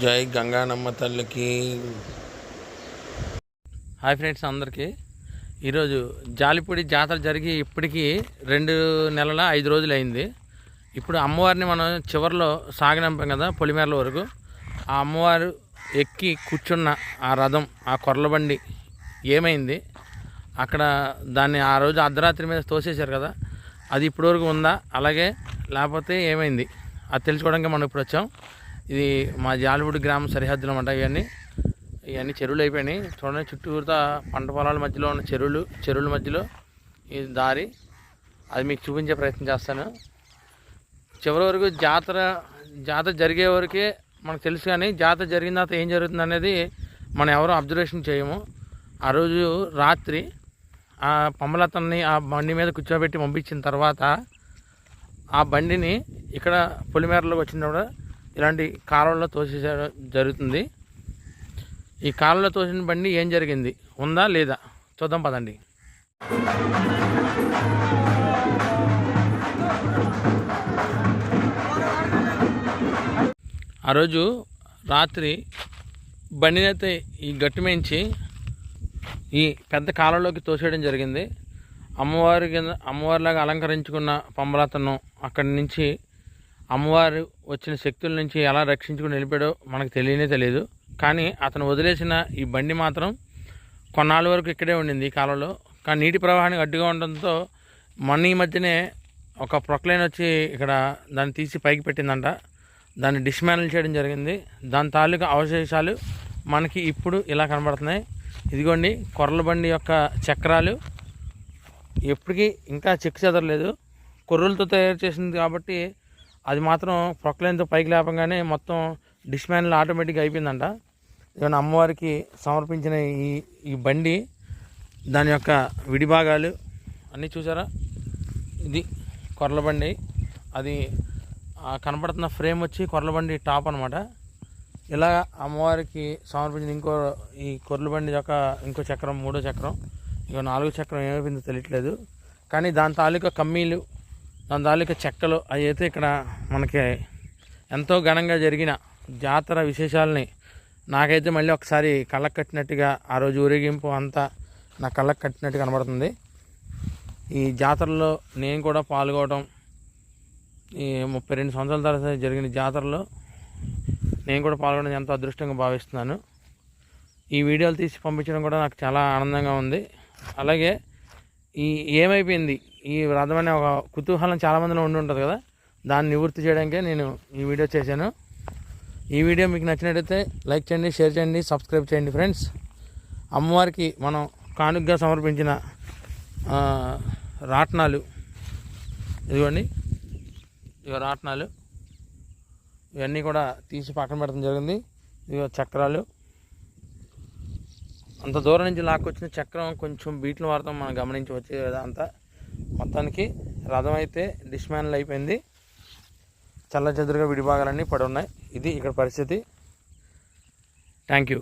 జై గంగానమ్మ తల్లికి. Hi friends అందరికీ. ఈరోజు జాలిపూడి జాతర జరిగి ఇప్పటికీ రెండు నెలల ఐదు రోజులు అయింది ఇప్పుడు అమ్మవారిని మనం చివరిలో సాగనంపాం కదా పొలిమేరల వరకు. ఆ అమ్మవారు ఎక్కి కూర్చున్న ఆ రథం ఆ కొర్లబండి ఏమైంది? అక్కడ దాన్ని ఆ రోజు అర్ధరాత్రి మీద తోసేశారు కదా అది ఇప్పటివరకు ఉందా? అలాగే లేకపోతే ఏమైంది? అది తెలుసుకోవడానికి మనం ఇప్పుడు వచ్చాం. ఇది మా జాలపూడి గ్రామ సరిహద్దులు అన్నమాట ఇవన్నీ. ఇవన్నీ చెరువులు అయిపోయినాయి. చూడండి చుట్టూతా పంట పొలాల మధ్యలో ఉన్న చెరువులు చెరువుల మధ్యలో ఈ దారి. అది మీకు చూపించే ప్రయత్నం చేస్తాను. చివరి వరకు జాతర జాతర జరిగే వరకే మనకు తెలుసు కానీ జాతర జరిగిన తర్వాత ఏం జరుగుతుంది అనేది మనం ఎవరు అబ్జర్వేషన్ చేయము. ఆ రోజు రాత్రి ఆ పంబలతన్ని ఆ బండి మీద కూర్చోబెట్టి పంపించిన తర్వాత ఆ బండిని ఇక్కడ పొలిమేరలోకి వచ్చినప్పుడు ఇలాంటి కాలంలో తోసేసడం జరుగుతుంది. ఈ కాలంలో తోసిన బండి ఏం జరిగింది? ఉందా లేదా? చూద్దాం పదండి. ఆ రోజు రాత్రి బండినైతే ఈ గట్టుమించి ఈ పెద్ద కాలంలోకి తోసేయడం జరిగింది. అమ్మవారి కింద అమ్మవారిలాగా అలంకరించుకున్న పంబలతను అక్కడి నుంచి అమ్మవారు వచ్చిన శక్తుల నుంచి ఎలా రక్షించుకుని నిలిపాడో మనకు తెలియనే తెలియదు. కానీ అతను వదిలేసిన ఈ బండి మాత్రం కొన్నాళ్ళ వరకు ఇక్కడే ఉండింది ఈ కాలంలో. కానీ నీటి ప్రవాహానికి అడ్డుగా ఉండడంతో మొన్న ఈ మధ్యనే ఒక ప్రొక్లైన్ వచ్చి ఇక్కడ దాన్ని తీసి పైకి పెట్టిందంట. దాన్ని డిస్మానిల్ చేయడం జరిగింది. దాని తాలూకా అవశేషాలు మనకి ఇప్పుడు ఇలా కనబడుతున్నాయి. ఇదిగోండి కొర్రల బండి యొక్క చక్రాలు. ఎప్పటికీ ఇంకా చెక్ చెదరలేదు. కొర్రలతో తయారు చేసింది కాబట్టి అది మాత్రం ప్రొక్లైన్తో పైకి లేపంగానే మొత్తం డిస్మానిల్ ఆటోమేటిక్గా అయిపోయిందంట. ఏమైనా అమ్మవారికి సమర్పించిన ఈ ఈ బండి దాని యొక్క విడిభాగాలు అన్నీ చూసారా? ఇది కొరల బండి. అది కనపడుతున్న ఫ్రేమ్ వచ్చి కొర్రల బండి టాప్ అనమాట ఇలా అమ్మవారికి సమర్పించిన ఇంకో ఈ కొర్రల బండి యొక్క ఇంకో చక్రం మూడో చక్రం ఇక నాలుగో చక్రం ఏమైపోయిందో తెలియట్లేదు. కానీ దాని తాలూకా కమ్మీలు దాని తాలూకా చెక్కలు అవి అయితే ఇక్కడ మనకి ఎంతో ఘనంగా జరిగిన జాతర విశేషాలని నాకైతే మళ్ళీ ఒకసారి కళ్ళకు కట్టినట్టుగా ఆ రోజు ఊరేగింపు అంతా నా కళ్ళకు కట్టినట్టు కనబడుతుంది. ఈ జాతరలో నేను కూడా పాల్గొవడం ఈ ముప్పై రెండు సంవత్సరాల తర్వాత జరిగిన జాతరలో నేను కూడా పాల్గొనడం ఎంతో అదృష్టంగా భావిస్తున్నాను. ఈ వీడియోలు తీసి పంపించడం కూడా నాకు చాలా ఆనందంగా ఉంది. అలాగే ఈ ఏమైపోయింది? ఈ వ్రతం అనే ఒక కుతూహలం చాలామందిలో ఉండి ఉంటుంది కదా? దాన్ని నివృత్తి చేయడానికే నేను ఈ వీడియో చేశాను. ఈ వీడియో మీకు నచ్చినట్టయితే లైక్ చేయండి షేర్ చేయండి సబ్స్క్రైబ్ చేయండి ఫ్రెండ్స్. అమ్మవారికి మనం కానుకగా సమర్పించిన రాట్నాలు. ఇదిగోండి. ఇక రాట్నాలు. ఇవన్నీ కూడా తీసి పక్కన పెట్టడం జరిగింది. ఇదిగో చక్రాలు. అంత దూరం నుంచి లాక్కొచ్చిన చక్రం కొంచెం బీట్లు వాడతాం మనం గమనించి కదా అంతా. మొత్తానికి రథం అయితే డిస్మాన్లు అయిపోయింది. చల్ల చెదురుగా విడిభాగాలన్నీ పడి ఉన్నాయి. ఇది ఇక్కడ పరిస్థితి. Thank you